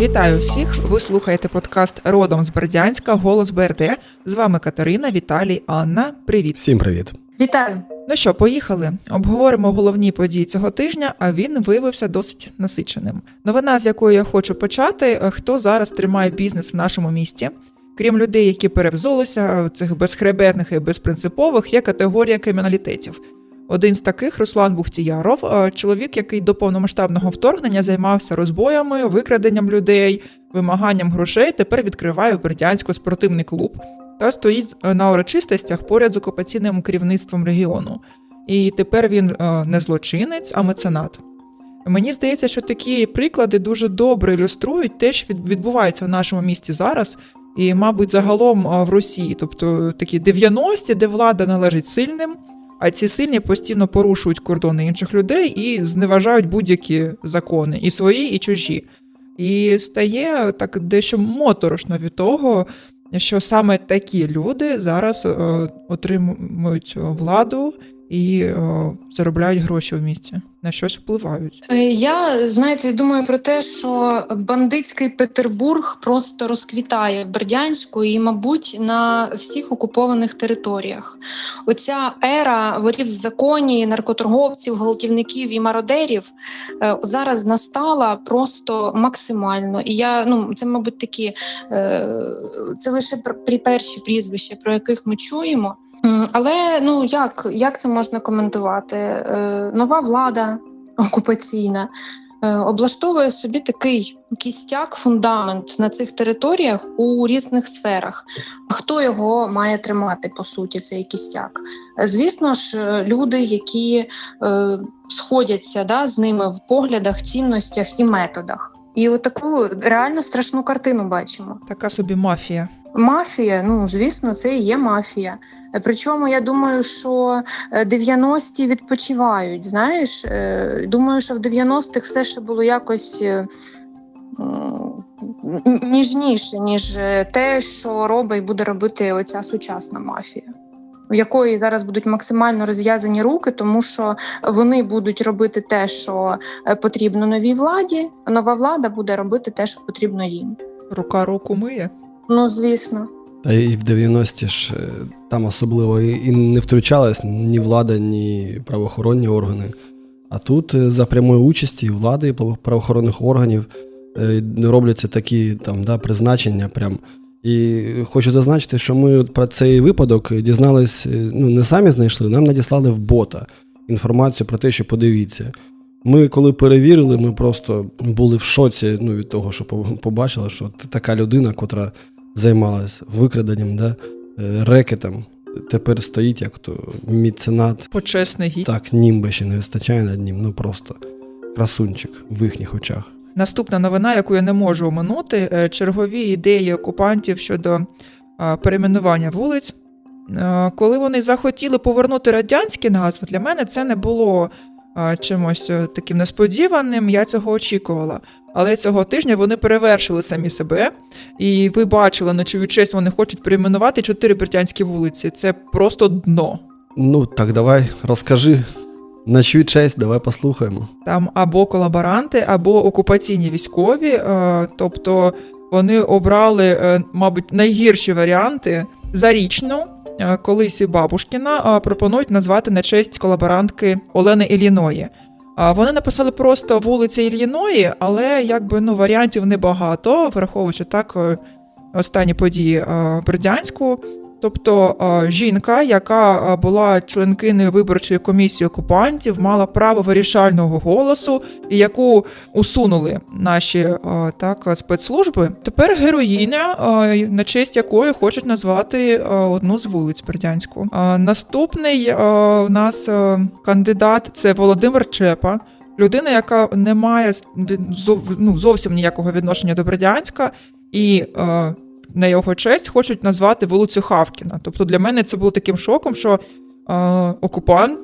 Вітаю всіх! Ви слухаєте подкаст Родом з Бердянська Голос БРД. З вами Катерина, Віталій, Анна. Привіт! Всім привіт. Вітаю. Ну що, поїхали. Обговоримо головні події цього тижня, а він виявився досить насиченим. Новина, з якої я хочу почати, е, хто зараз тримає бізнес в нашому місті. Крім людей, які перевзулися, цих безхребетних і безпринципових, є категорія криміналітетів. Один з таких Руслан Бухтіяров, е, чоловік, який до повномасштабного вторгнення займався розбоями, викраденням людей, вимаганням грошей, тепер відкриває в Бердянську спортивний клуб та стоїть е, на урочистостях поряд з окупаційним керівництвом регіону. І тепер він е, не злочинець, а меценат. Мені здається, що такі приклади дуже добре ілюструють те, що відбувається в нашому місті зараз, і, мабуть, загалом в Росії. Тобто такі 90-ті, де влада належить сильним, а ці сильні постійно порушують кордони інших людей і зневажають будь-які закони, і свої, і чужі. І стає так дещо моторошно від того, що саме такі люди зараз е, отримують владу і е, заробляють гроші в місті, на щось впливають. Е, Я знаєте, думаю про те, що бандитський Петербург просто розквітає в Бердянську і, мабуть, на всіх окупованих територіях. Оця ера ворів в законі, наркоторговців, гвалтівників і мародерів е, зараз настала просто максимально. І я ну це, мабуть, такі це лише пр- при перші прізвища, про яких ми чуємо. Але ну як, як це можна коментувати? Е, Нова влада окупаційна е, облаштовує собі такий кістяк, фундамент на цих територіях у різних сферах. Хто його має тримати по суті, цей кістяк? Звісно ж, е, люди, які сходяться да, з ними в поглядах, цінностях і методах. І отаку реально страшну картину бачимо. Така собі мафія. Мафія, ну звісно, це і є мафія. Е, Причому я думаю, що е, 90-ті відпочивають. Знаєш, Е, думаю, що в 90-х все ще було якось е, ніжніше, ніж е, те, що робить буде робити оця сучасна мафія. В якої зараз будуть максимально розв'язані руки, тому що вони будуть робити те, що е, потрібно новій владі, а нова влада буде робити те, що потрібно їм. Рука руку миє. Ну, звісно. Та і в 90-ті ж е, там особливо і не втручалась ні влада, ні правоохоронні органи. А тут е, за прямої участі влади і право- правоохоронних органів е, робляться такі там да, призначення. Прям. І хочу зазначити, що ми про цей випадок дізнались, ну не самі знайшли, нам надіслали в бота інформацію про те, що подивіться. Ми, коли перевірили, ми просто були в шоці ну, від того, що по- побачили, що така людина, котра займалась викраденням, да, е, рекетом, тепер стоїть як то міценат. Почесний гід. Так, німба ще не вистачає над ним, ну просто красунчик в їхніх очах. Наступна новина, яку я не можу оминути, е, чергові ідеї окупантів щодо е, перейменування вулиць. Коли вони захотіли повернути радянські назви, для мене це не було чимось таким несподіваним. Я цього очікувала. Але цього тижня вони перевершили самі себе. І ви бачили, на чию честь вони хочуть перейменувати чотири британські вулиці. Це просто дно. Ну так давай розкажи. На чию честь, давай послухаємо. там або колаборанти, або окупаційні військові. е, Тобто вони обрали, е, мабуть, найгірші варіанти. Зарічну, е, колись і Бабушкіна, пропонують назвати на честь колаборантки Олени Іліної. Вони написали просто вулиця Ільїної, але якби ну варіантів небагато, враховуючи так е, останні події е, Бердянську. Тобто е, жінка, яка е, була членкиною виборчої комісії окупантів, мала право вирішального голосу, і яку усунули наші е, так спецслужби. Тепер героїня, на честь якої хочуть назвати одну з вулиць Бердянську. Наступний у нас кандидат це Володимир Чепа. Людина, яка не має ну, зовсім ніякого відношення до Бердянська, і на його честь хочуть назвати вулицю Хавкіна. Тобто для мене це було таким шоком, що е, окупант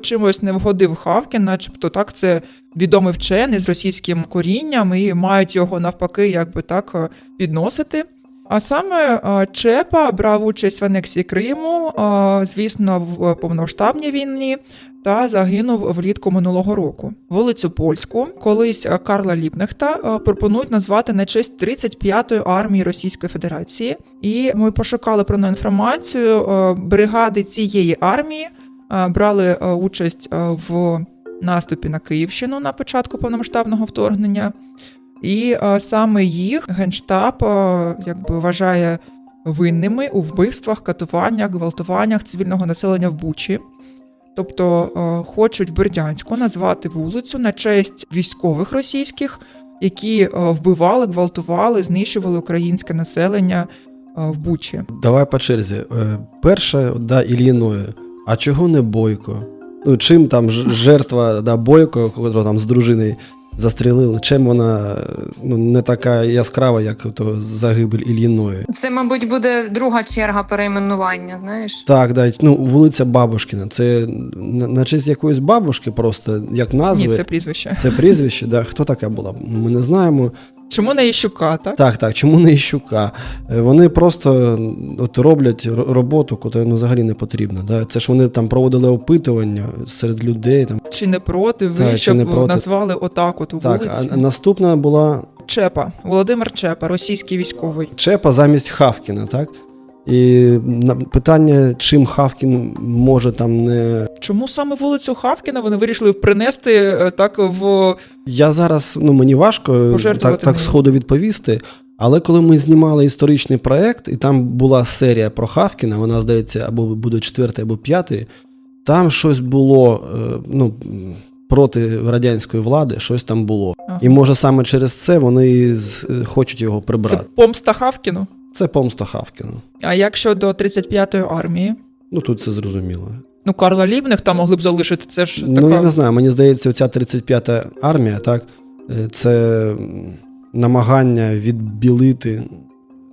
чимось не вгодив Хавкін, начебто так це відомий вчений з російським корінням, і мають його навпаки, якби так е, підносити. А саме е, Чепа брав участь в анексії Криму, е, звісно, в повномасштабній війні. Та загинув влітку минулого року. Вулицю Польську, колись Карла Ліпнехта, е, пропонують назвати на честь 35-ї армії Російської Федерації. І ми пошукали про неї інформацію. Е, Бригади цієї армії е, брали участь в наступі на Київщину на початку повномасштабного вторгнення. І саме їх генштаб якби вважає винними у вбивствах, катуваннях, гвалтуваннях цивільного населення в Бучі. Тобто е, хочуть Бердянську назвати вулицю на честь військових російських, які е, вбивали, гвалтували, знищували українське населення е, в Бучі. Давай по черзі. Перше, да, Іліною. А чого не Бойко? Ну, чим там жертва да, Бойко, котрого там з дружиною застрілили, чим вона ну, не така яскрава, як то загибель Ільїної? Це, мабуть, буде друга черга перейменування. Знаєш, Так, да, ну, вулиця Бабушкіна. Це на, на честь якоїсь бабушки, просто як назви. Ні, це прізвище. Це прізвище, да. хто така була? Ми не знаємо. Чому не Іщука, так? Так, так, чому не Іщука? Е, Вони просто от, роблять роботу, яка ну, взагалі не потрібна. Да? Це ж вони там проводили опитування серед людей. Там. Чи не проти ви, Так, щоб не проти. назвали отак от у Так, вулиці? наступна була Чепа, Володимир Чепа, російський військовий. Чепа замість Хавкіна, так? І питання, чим Хавкін може там не. Чому саме вулицю Хавкіна вони вирішили принести е, так в Я зараз, ну мені важко так, так сходу відповісти. Але коли ми знімали історичний проект, і там була серія про Хавкіна, вона здається, або буде четвертий, або п'ятий, там щось було е, ну, проти радянської влади, щось там було. Ага. І може саме через це вони хочуть його це прибрати. помста Хавкіну? Це помста Хавкіну. А як щодо 35-ї армії? Ну тут це зрозуміло. Ну, Карла Лібних там могли б залишити. Це ж Ну, я не знаю, мені здається, оця 35-та армія, так, е, це намагання відбілити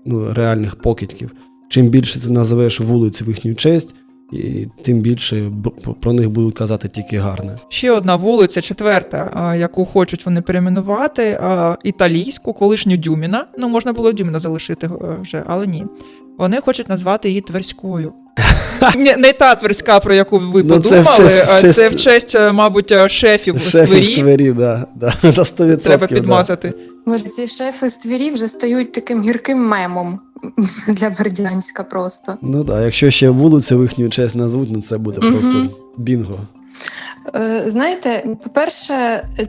ну, реальних покидьків. Чим більше ти називеш вулиць в їхню честь, і тим більше про них будуть казати тільки гарне. ще одна вулиця, четверта, яку хочуть вони перейменувати, італійську, колишню Дюміна. Ну, можна було Дюміна залишити е, вже, але ні. Вони хочуть назвати її Тверською. Не, не та Тверська, про яку ви Ну, це в подумали, честь- а честь- це в честь, е, мабуть, е, шефів з Шефів з Твері. Твері, да, да, на 100%. Треба да. підмазати. може, ці шефи з твірі вже стають таким гірким мемом для Бердянська просто. Ну так, якщо ще вулицю в їхню честь назвуть, ну це буде Мгм. просто бінго. Е, Знаєте, по-перше, е,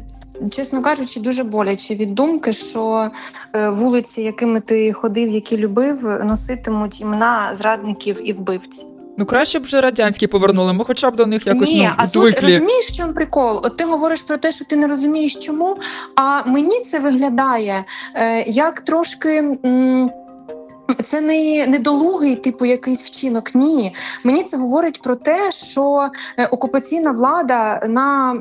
чесно кажучи, дуже боляче від думки, що е, вулиці, якими ти ходив, які любив, носитимуть імена зрадників і вбивців. Ну краще б вже радянські повернули, ми хоча б до них якось Ні, ну, а тут розумієш, в чому прикол? От ти говориш про те, що ти не розумієш, чому. А мені це виглядає е, як трошки. М- це не недолугий, типу, якийсь вчинок. Ні, мені це говорить про те, що е, окупаційна влада на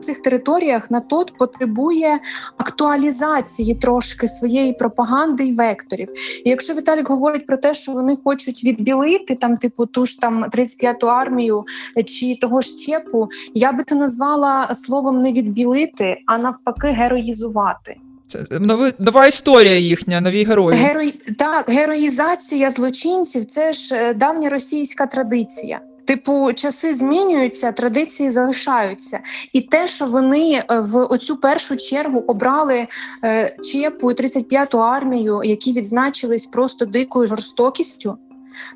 цих територіях на тот потребує актуалізації трошки своєї пропаганди і векторів. І якщо Віталік говорить про те, що вони хочуть відбілити там, типу, ту ж там 35-ту армію чи того ж чепу, я би це назвала словом не відбілити, а навпаки, героїзувати. Це нови, нова історія їхня, нові герої. Герой... Так, героїзація злочинців це ж е, давня російська традиція. Типу, часи змінюються, традиції залишаються, і те, що вони е, в оцю першу чергу обрали е, Чепу і 35-ту армію, які відзначились просто дикою жорстокістю,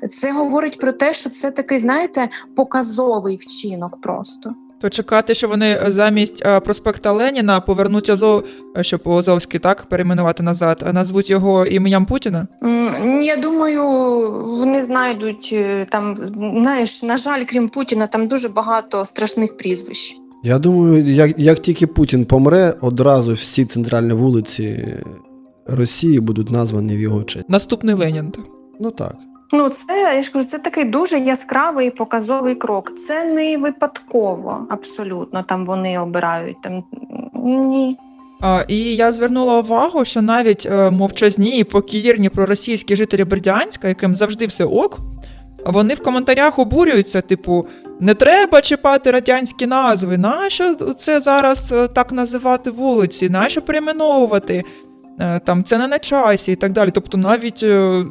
це говорить про те, що це такий, знаєте, показовий вчинок просто. То чекати, що вони замість е, проспекта Леніна повернуть Азов, е, щоб Азовський так перейменувати назад, а назвуть його ім'ям Путіна. Я думаю, вони знайдуть е, там, знаєш, на жаль, крім Путіна, там дуже багато страшних прізвищ. Я думаю, як, як тільки Путін помре, одразу всі центральні вулиці Росії будуть названі в його честь. Наступний Ленін. Ну так. Ну, це я ж кажу, це такий дуже яскравий показовий крок. Це не випадково, абсолютно. Там вони обирають там ні. І я звернула увагу, що навіть е, мовчазні і покірні проросійські жителі Бердянська, яким завжди все ок, вони в коментарях обурюються, типу, не треба чіпати радянські назви. Нащо це зараз е, так називати вулиці? Нащо перейменовувати? Е, там це не на часі і так далі. Тобто навіть е,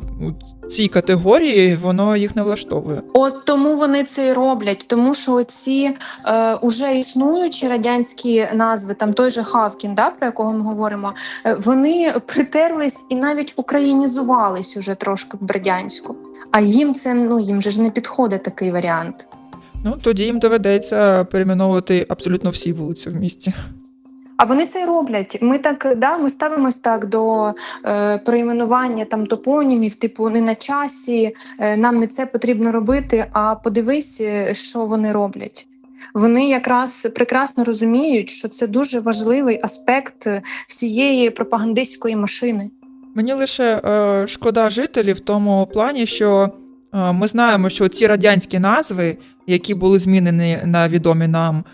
у цій категорії воно їх не влаштовує. От тому вони це і роблять, тому що ці е, уже існуючі радянські назви, там той же Хавкін, да, про якого ми говоримо, е, вони притерлись і навіть українізувались уже трошки в Бердянську. А їм це ну їм же ж не підходить такий варіант. Ну тоді їм доведеться перейменовувати абсолютно всі вулиці в місті. А вони це й роблять. Ми так да, ми ставимось так до е, перейменування там топонімів, типу не на часі, е, нам не це потрібно робити. А подивись, е, що вони роблять. Вони якраз прекрасно розуміють, що це дуже важливий аспект е, всієї пропагандистської машини. Мені лише е, шкода жителів в тому плані, що е, ми знаємо, що ці радянські назви, які були змінені на відомі нам,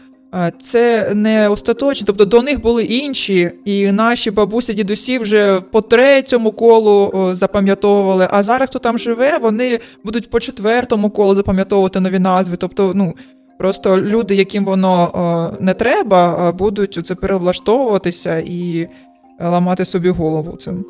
це не остаточні, тобто до них були інші, і наші бабусі, дідусі вже по третьому колу запам'ятовували. А зараз, хто там живе, вони будуть по четвертому колу запам'ятовувати нові назви. Тобто, ну. Просто люди, яким воно не треба, будуть це перевлаштовуватися і ламати собі голову цим.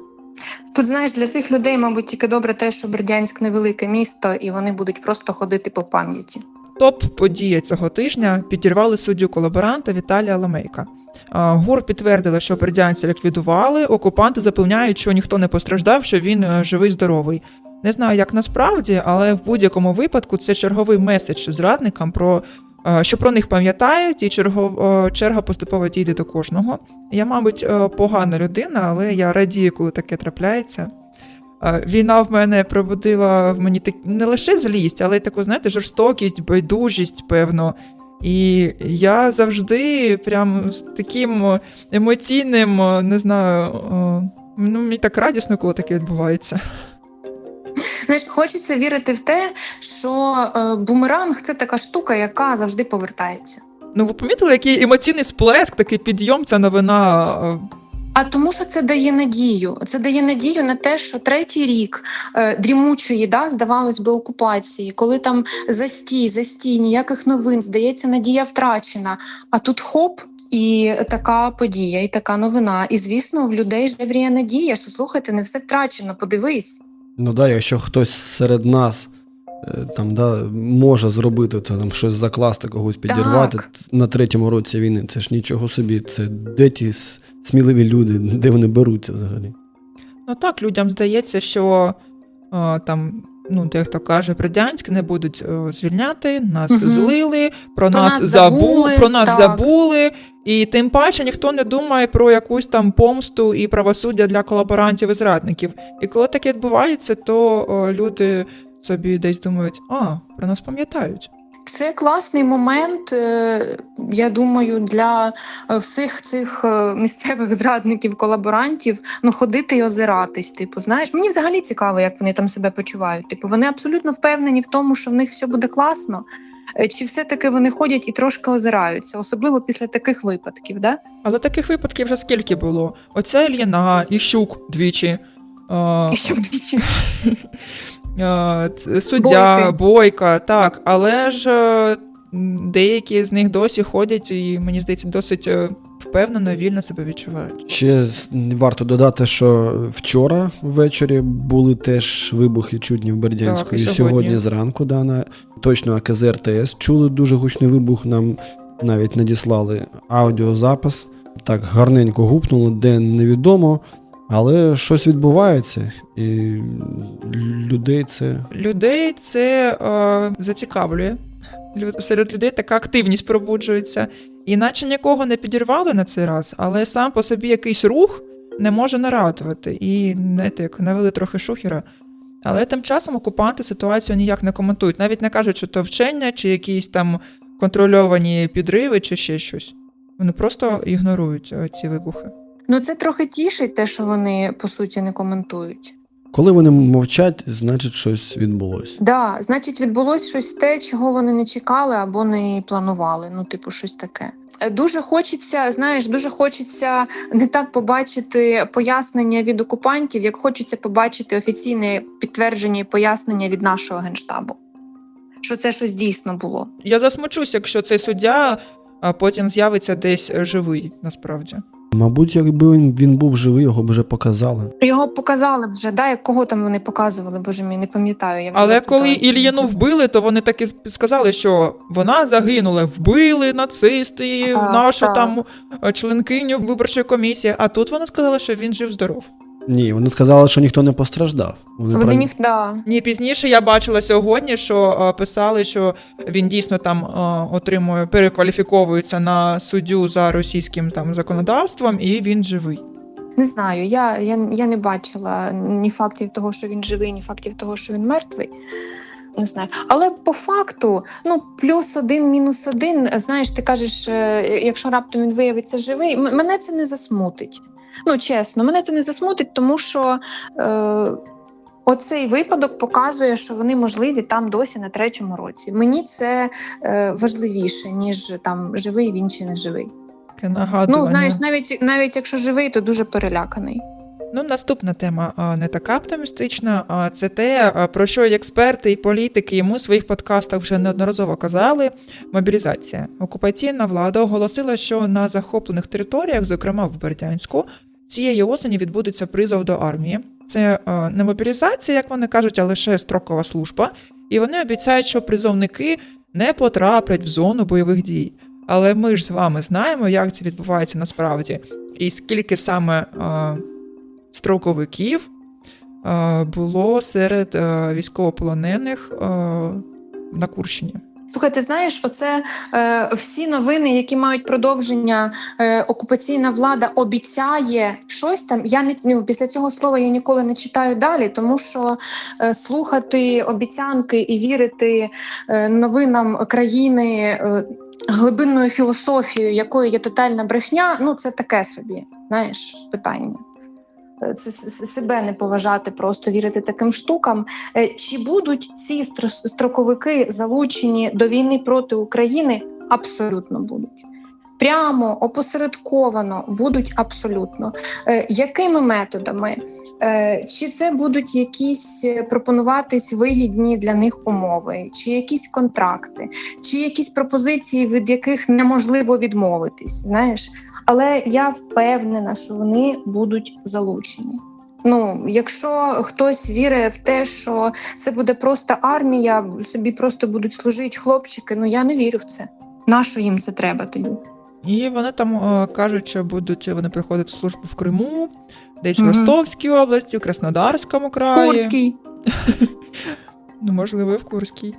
Тут знаєш, для цих людей, мабуть, тільки добре те, що Бердянськ невелике місто, і вони будуть просто ходити по пам'яті. Топ-подія цього тижня підірвали суддю колаборанта Віталія Ламейка. ГУР підтвердили, що бердянця ліквідували. Окупанти запевняють, що ніхто не постраждав, що він е, живий здоровий. Не знаю, як насправді, але в будь-якому випадку це черговий меседж зрадникам про е, що про них пам'ятають, і черго, е, черга поступово дійде до кожного. Я, мабуть, погана людина, але я радію, коли таке трапляється. Е, Війна в мене пробудила в мені так не лише злість, але й таку, знаєте, жорстокість, байдужість, певно. І я завжди прям з таким емоційним, е, не знаю, е, ну мені так радісно, коли таке відбувається. Знаєш, хочеться вірити в те, що е, бумеранг це така штука, яка завжди повертається. Ну, ви помітили, який емоційний сплеск, такий підйом, ця новина. А тому, що це дає надію. Це дає надію на те, що третій рік е, дрімучої, да, здавалось би, окупації, коли там застій, застій, ніяких новин, здається, надія втрачена. А тут хоп. І така подія, і така новина. І звісно, в людей жевріє надія, що слухайте, не все втрачено. Подивись. Ну да, якщо хтось серед нас е, там, да, може зробити це, там, щось закласти, когось підірвати Так. на третьому році війни, це ж нічого собі. Це де ті сміливі люди, де вони беруться взагалі? Ну так, людям здається, що е, там. Ну, дехто каже, Бердянськ не будуть е, звільняти, нас Мгм. злили, про, Про нас, нас забули, забули, про нас так. забули, і тим паче ніхто не думає про якусь там помсту і правосуддя для колаборантів і зрадників. І коли таке відбувається, то е, люди собі десь думають, а, про нас пам'ятають. Це класний момент, е, я думаю, для е, всіх цих е, місцевих зрадників, колаборантів ну ходити і озиратись. Типу, знаєш, мені взагалі цікаво, як вони там себе почувають. Типу, вони абсолютно впевнені в тому, що в них все буде класно. Чи все-таки вони ходять і трошки озираються, особливо після таких випадків, да? Але таких випадків вже скільки було? Оця Ільїна, Іщук двічі. І що вдвічі. Е, ц- Суддя, Бойки. бойка, так, але ж е, деякі з них досі ходять і, мені здається, досить е, впевнено, вільно себе відчувають. Ще варто додати, що вчора ввечері були теж вибухи чутні в Бердянську. Так, і і сьогодні. сьогодні зранку, да, на точно АКЗ РТС чули дуже гучний вибух. Нам навіть надіслали аудіозапис. Так гарненько гупнуло, де невідомо. Але щось відбувається, і людей це Людей це е, зацікавлює. Лю- Серед людей така активність пробуджується. Іначе нікого не підірвали на цей раз, але сам по собі якийсь рух не може нарадувати. І знаєте, як навели трохи шухера. Але тим часом окупанти ситуацію ніяк не коментують, навіть не кажуть, що то вчення, чи якісь там контрольовані підриви, чи ще щось. Вони просто ігнорують е, ці вибухи. Ну це трохи тішить, те, що вони по суті не коментують. коли вони мовчать, значить щось відбулося. Да, значить, відбулось щось те, чого вони не чекали або не планували. Ну, типу, щось таке. Е, Дуже хочеться, знаєш, дуже хочеться не так побачити пояснення від окупантів, як хочеться побачити офіційне підтвердження і пояснення від нашого генштабу. Що це щось дійсно було. Я засмучусь, якщо цей суддя а потім з'явиться десь живий, насправді. Мабуть, якби він, він був живий, його б вже показали. Його показали вже, да, як кого там вони показували, боже мій, не пам'ятаю. Я вже Але коли Ільяну Ільїну вбили, то вони так і сказали, що вона загинула, вбили нацисти, Так, нашу так. там е, членкиню виборчої комісії. А тут вона сказала, що він жив здоров. Ні, вони сказали, що ніхто не постраждав. Вони, Вони про- ніх, да. Ні, пізніше я бачила сьогодні, що е, писали, що він дійсно там е, отримує, перекваліфіковується на суддю за російським там законодавством, і він живий. Не знаю, я, я, я не бачила ні фактів того, що він живий, ні фактів того, що він мертвий. Не знаю. Але по факту, ну, плюс один, мінус один, знаєш, ти кажеш, е, якщо раптом він виявиться живий, мене це не засмутить. Ну, чесно, мене це не засмутить, тому що е, оцей випадок показує, що вони можливі там досі на третьому році. Мені це е, важливіше, ніж там живий він чи не живий. Таке нагадування. Ну, знаєш, навіть навіть якщо живий, то дуже переляканий. Ну, наступна тема не така оптимістична, а це те, про що і експерти і політики йому у своїх подкастах вже неодноразово казали. Мобілізація. Окупаційна влада оголосила, що на захоплених територіях, зокрема в Бердянську, цієї осені відбудеться призов до армії. Це а, не мобілізація, як вони кажуть, а лише строкова служба. І вони обіцяють, що призовники не потраплять в зону бойових дій. Але ми ж з вами знаємо, як це відбувається насправді, і скільки саме а, строковиків а, було серед а, військовополонених а, на Курщині. Слухай, ти знаєш, оце е, всі новини, які мають продовження, е, окупаційна влада обіцяє щось там. Я не ну, після цього слова я ніколи не читаю далі, тому що е, слухати обіцянки і вірити е, новинам країни е, глибинною філософією, якою є тотальна брехня, ну це таке собі, знаєш, питання. Е, Це себе не поважати, просто вірити таким штукам. Е, Чи будуть ці стро- строковики залучені до війни проти України? Абсолютно будуть. Прямо опосередковано будуть абсолютно. Е, Якими методами? Е, Чи це будуть якісь е, пропонуватись вигідні для них умови, чи якісь контракти, чи якісь пропозиції, від яких неможливо відмовитись? Знаєш, але я впевнена, що вони будуть залучені. Ну, якщо хтось вірить в те, що це буде просто армія, собі просто будуть служити хлопчики, ну я не вірю в це. Нащо їм це треба тоді? І вони там е, кажуть, що будуть вони приходити в службу в Криму, десь в. Ростовській області, в Краснодарському краї. Курський. Ну, можливо, в Курській.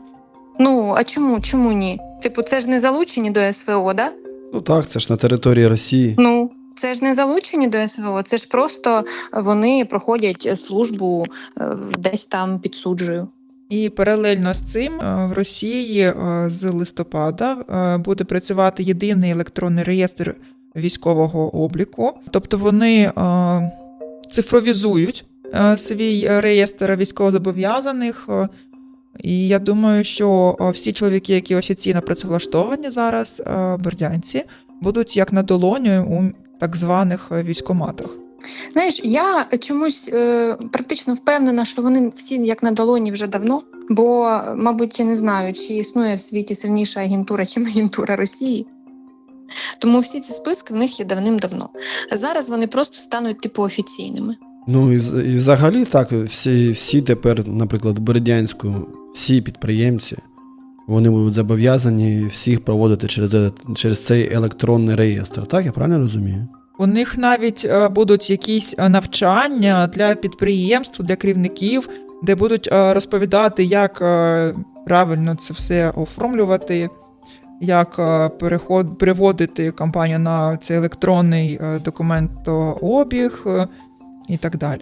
Ну а чому? Чому ні? Типу, це ж не залучені до СВО, да? Ну так, це ж на території Росії. Ну це ж не залучені до СВО, це ж просто вони проходять службу е, десь там під суджею. І паралельно з цим е, в Росії е, з листопада буде працювати єдиний електронний реєстр військового обліку. Тобто вони цифровізують свій реєстр військовозобов'язаних. І я думаю, що всі чоловіки, які офіційно працевлаштовані зараз е, Бердянці, будуть як на долоні у так званих е, військоматах. Знаєш, я чомусь е, практично впевнена, що вони всі як на долоні вже давно. Бо, мабуть, я не знаю, чи існує в світі сильніша агентура, чим агентура Росії. Тому всі ці списки в них є давним-давно. Зараз вони просто стануть типу офіційними. Ну і, і взагалі так, всі, всі тепер, наприклад, в Бердянську, всі підприємці, вони будуть зобов'язані всіх проводити через, е- через цей електронний реєстр. Так, я правильно розумію? У них навіть е, будуть якісь е, навчання для підприємств, для керівників, де будуть розповідати, як правильно це все оформлювати, як переход, переводити компанію на цей електронний документообіг і так далі.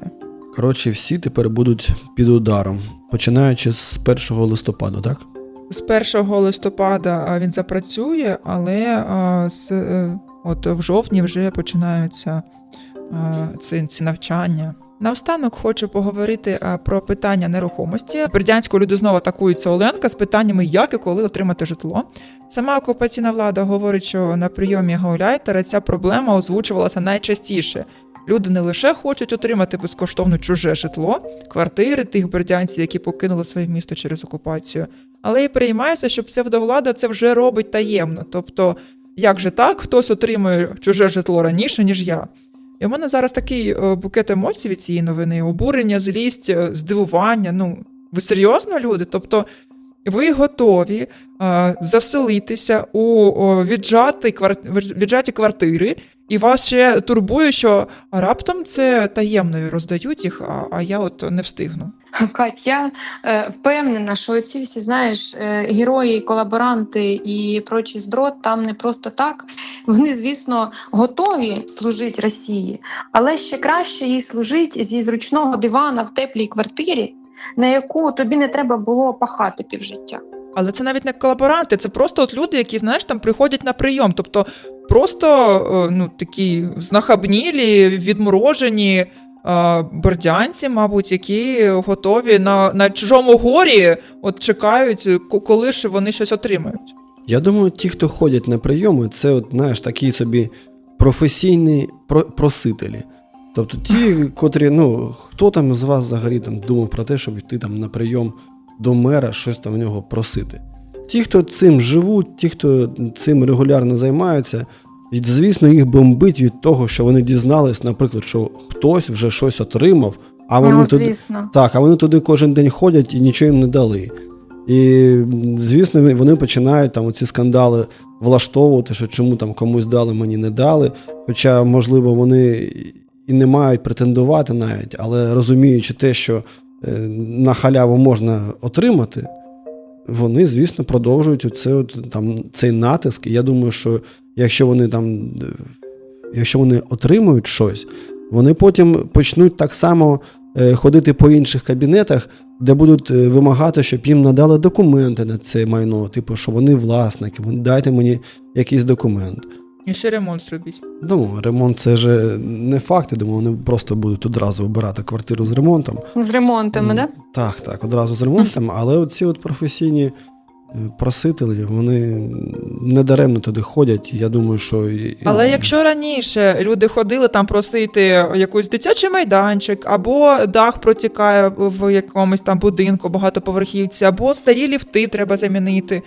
Коротше, всі тепер будуть під ударом, починаючи з 1 листопада, так? З 1 листопада він запрацює, але з, е, от в жовтні вже починаються ці, ці навчання. Наостанок хочу поговорити про питання нерухомості. Бердянську люди знову атакуються Оленка з питаннями, як і коли отримати житло. Сама окупаційна влада говорить, що на прийомі Гауляйтера ця проблема озвучувалася найчастіше. Люди не лише хочуть отримати безкоштовно чуже житло, квартири тих бердянців, які покинули своє місто через окупацію, але й переймаються, що псевдовлада це вже робить таємно. Тобто як же так, хтось отримує чуже житло раніше, ніж я. І в мене зараз такий е, букет емоцій від цієї новини: обурення, злість, е, здивування. Ну, ви серйозно, люди? Тобто, ви готові е, заселитися у о, віджаті, квар... віджаті квартири, і вас ще турбує, що раптом це таємно роздають їх, а, а я от не встигну. Кать, я е, впевнена, що ці всі знаєш е, герої, колаборанти і прочий зброд там не просто так. Вони, звісно, готові служити Росії, але ще краще їй служити зі зручного дивана в теплій квартирі, на яку тобі не треба було пахати півжиття. Але це навіть не колаборанти, це просто от люди, які, знаєш, там приходять на прийом. Тобто просто е, ну, такі знахабнілі, відморожені е, бордянці, мабуть, які готові на, на чужому горі, от чекають, коли ж вони щось отримають. Я думаю, ті, хто ходять на прийоми, це, от, знаєш, такі собі професійні просителі. Тобто ті, котрі, ну, хто там з вас взагалі там думав про те, щоб йти там на прийом до мера, щось там в нього просити. Ті, хто цим живуть, ті, хто цим регулярно займаються, і, звісно, їх бомбить від того, що вони дізнались, наприклад, що хтось вже щось отримав, а вони ну, туди, так, а вони туди кожен день ходять і нічого їм не дали. І, звісно, вони починають там ці скандали влаштовувати, що чому там комусь дали, мені не дали. Хоча, можливо, вони і не мають претендувати навіть, але розуміючи те, що на халяву можна отримати, вони, звісно, продовжують оце, там, цей натиск. І я думаю, що якщо вони там, е, якщо вони отримують щось, вони потім почнуть так само е, ходити по інших кабінетах, де будуть е, вимагати, щоб їм надали документи на це майно, типу, що вони власники, дайте мені якийсь документ. І ще ремонт зробіть. Ну, ремонт це ж не факт, я думаю, вони просто будуть одразу обирати квартиру з ремонтом. З ремонтами, М, да? Так, так, одразу з ремонтом, але оці от професійні е, просителі, вони недаремно туди ходять. Я думаю, що. Але якщо раніше люди ходили там просити якийсь дитячий майданчик, або дах протікає в якомусь там будинку, багатоповерхівці, або старі ліфти треба замінити,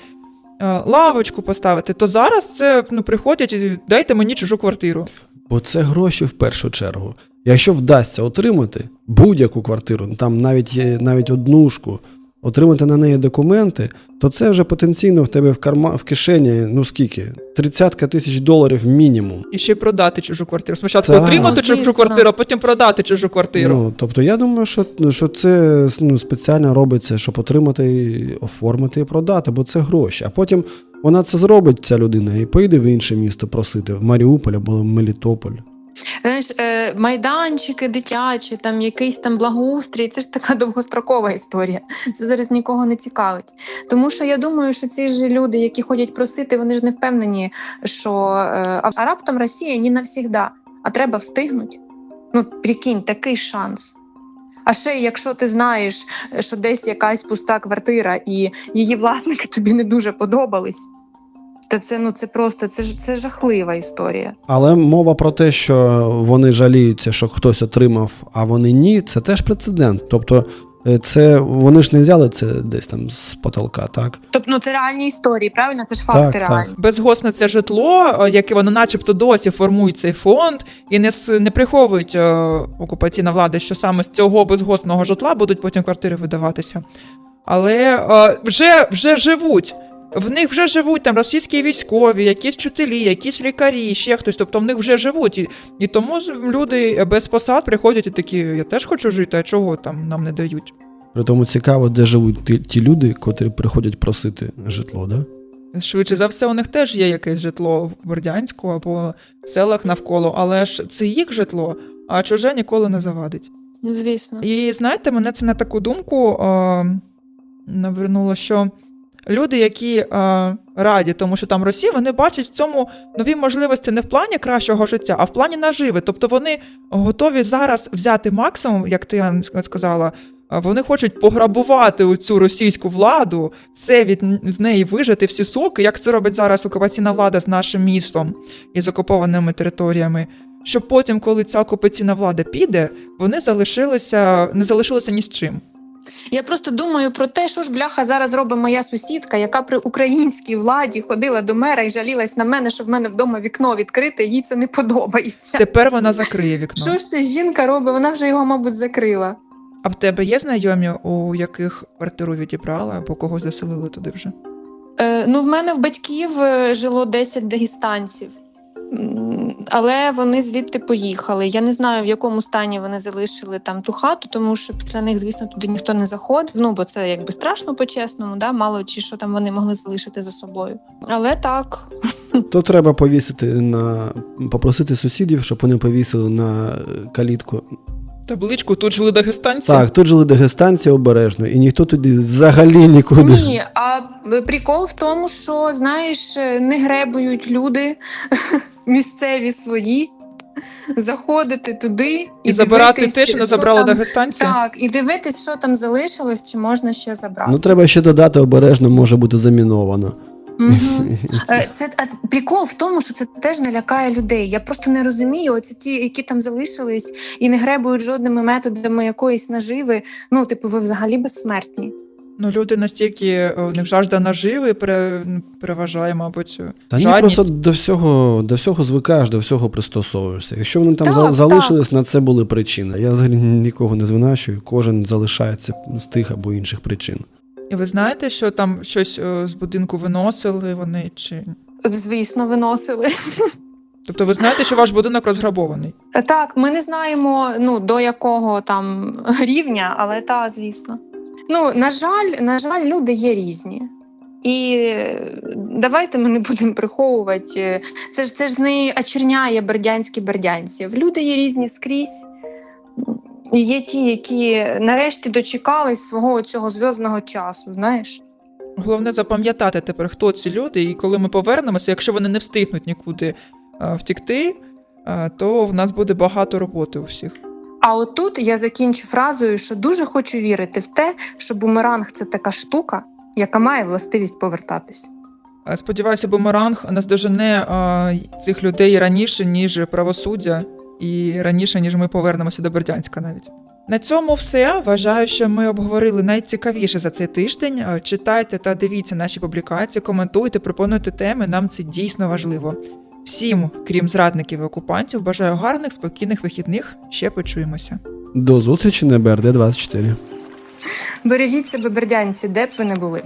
лавочку поставити, то зараз це ну, приходять і дайте мені чужу квартиру. Бо це гроші в першу чергу. Якщо вдасться отримати будь-яку квартиру, ну, там навіть навіть однушку, отримати на неї документи, то це вже потенційно в тебе в карма в кишені, ну скільки? 30 тисяч доларів мінімум. І ще й продати чужу квартиру. Спочатку Так. отримати чужу звісно. квартиру, а потім продати чужу квартиру. Ну, тобто я думаю, що, що це ну, спеціально робиться, щоб отримати, оформити і продати, бо це гроші. А потім вона це зробить, ця людина, і поїде в інше місто просити, в Маріуполь або в Мелітополь. Знаєш, е, майданчики дитячі, там якийсь там благоустрій, це ж така довгострокова історія. Це зараз нікого не цікавить. Тому що я думаю, що ці ж люди, які ходять просити, вони ж не впевнені, що е, а раптом Росія не навсігда, а треба встигнути. Ну, прикинь, такий шанс. А ще якщо ти знаєш, що десь якась пуста квартира і її власники тобі не дуже подобались, то це ну це просто це ж це жахлива історія. Але мова про те, що вони жаліються, що хтось отримав, а вони ні, це теж прецедент. Тобто, е, це вони ж не взяли це десь там з потолка, так? Тобто, ну це реальні історії, правильно? Це ж факти Так, так. безгосне це житло, е, яке воно начебто досі формують цей фонд, і не, с- не приховують е, окупаційна влада, що саме з цього безгосного житла будуть потім квартири видаватися. Але е, вже, вже живуть. В них вже живуть там російські військові, якісь вчителі, якісь лікарі, ще хтось. Тобто в них вже живуть. І, і тому люди без посад приходять і такі: я теж хочу жити, а чого там нам не дають? При тому цікаво, де живуть ті, ті люди, котрі приходять просити житло, да? Швидше за все, у них теж є якесь житло в Бердянську або в селах навколо, але ж це їх житло, а чуже ніколи не завадить. Звісно. І знаєте, мене це на таку думку е, навернуло, що люди, які е, раді, тому що там Росія, вони бачать в цьому нові можливості не в плані кращого життя, а в плані наживи. Тобто вони готові зараз взяти максимум, як ти сказала. Вони хочуть пограбувати цю російську владу, все від з неї вижити, всі соки, як це робить зараз окупаційна влада з нашим містом і з окупованими територіями. Щоб потім, коли ця окупаційна влада піде, вони залишилися, не залишилися ні з чим. Я просто думаю про те, що ж бляха зараз робить моя сусідка, яка при українській владі ходила до мера і жалілась на мене, що в мене вдома вікно відкрите, їй це не подобається. Тепер вона закриє вікно. Що ж ця жінка робить? Вона вже його, мабуть, закрила. А в тебе є знайомі, у яких квартиру відібрали або когось заселили туди вже? Е, ну, в мене в батьків е, жило 10 дагестанців. Але вони звідти поїхали. Я не знаю, в якому стані вони залишили там ту хату, тому що після них, звісно, туди ніхто не заходив. Ну бо це якби страшно по-чесному, да? мало чи що там вони могли залишити за собою. Але так, То треба повісити на попросити сусідів, щоб вони повісили на калітку. Табличку тут жили дагестанці. Так, тут жили дагестанці обережно, і ніхто туди взагалі нікуди. ні. А прикол в тому, що знаєш, не гребують люди місцеві свої. Заходити туди і, І забирати дивитись, те, що не забрали дагестанці. Так, і дивитись, що там залишилось, чи можна ще забрати. Ну треба ще додати, обережно може бути заміновано. Мгм. Е, Це а, прикол в тому, що це теж не лякає людей. Я просто не розумію. Оці ті, які там залишились і не гребують жодними методами якоїсь наживи. Ну, типу, ви взагалі безсмертні. Ну, люди настільки е, у них жажда наживи пере, переважає, мабуть. Та ні, жадність. просто до всього, до всього звикаєш, до всього пристосовуєшся. Якщо вони там Так, за- залишились, на це були причини. Я взагалі нікого не звинувачую, кожен залишається з тих або інших причин. І ви знаєте, що там щось е, з будинку виносили вони чи. Звісно, виносили. Тобто ви знаєте, що ваш будинок розграбований? Е, Так, ми не знаємо ну до якого там рівня, але та, звісно. Ну, на жаль, на жаль, люди є різні. І давайте ми не будемо приховувати. е, Це ж це ж не очерняє бердянські бердянців. Люди є різні скрізь. Є ті, які нарешті дочекались свого цього зв'язного часу, знаєш. Головне запам'ятати тепер, хто ці люди, і коли ми повернемося, якщо вони не встигнуть нікуди втікти, то в нас буде багато роботи у всіх. А отут я закінчу фразою, що дуже хочу вірити в те, що бумеранг це така штука, яка має властивість повертатись. Е, Сподіваюся, бумеранг наздожене е, цих людей раніше, ніж правосуддя, і раніше, ніж ми повернемося до Бердянська навіть. На цьому все. Вважаю, що ми обговорили найцікавіше за цей тиждень. Е, Читайте та дивіться наші публікації, коментуйте, пропонуйте теми. Нам це дійсно важливо. Всім, крім зрадників і окупантів, бажаю гарних, спокійних вихідних. Ще почуємося. До зустрічі на БРД 24. Бережіть себе, бердянці, де б ви не були.